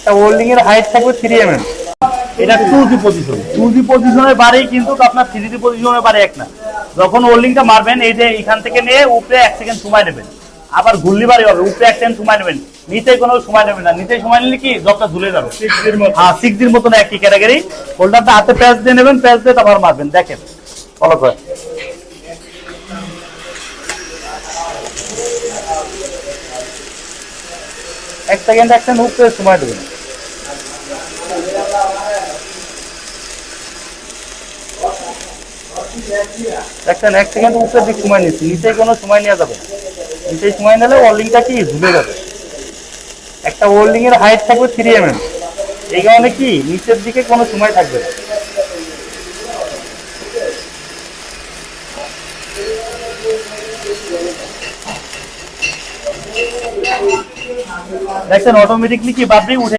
একটা ওল্ডিং এর হাইট থাকবে থ্রি এম এম এটা two G position two G পজিশনের বারেই কিন্তু আপনার থ্রি জি পজিশনের বারে এক না। যখন ওল্ডিংটা মারবেন এই যে এখান থেকে নিয়ে উপরে এক সেকেন্ড সময় নেবেন। আবার ঘুরলি বাড়ি হবে উপরে এক সেকেন্ড সময় নেবেন। নিচে কোনো সময় নেবেন না। নিচে সময় নিলে কি? জবটা ঝুলে যাবে। হ্যাঁ সিক্স ডির মতন একই ক্যাটাগরি হোল্ডারটা হাতে প্যাচ দিয়ে নেবেন প্যাচ দিয়ে তারপর মারবেন। দেখেন ফলো করে এক সেকেন্ড এক সেকেন্ড উপরে সময় দেবেন। দেখছেন এক সেকেন্ড উপরের দিক সময় নিচ্ছি নিচে কোনো সময় নেওয়া যাবে না। নিচে সময় নিলে ওল্ডিংটা কি? ঝুলে যাবে। একটা এর হাইট থাকবে থ্রি এম এম এই কারণে কি? নিচের দিকে কোনো সময় থাকবে না। দেখছেন অটোমেটিকলি কি দিয়ে উঠে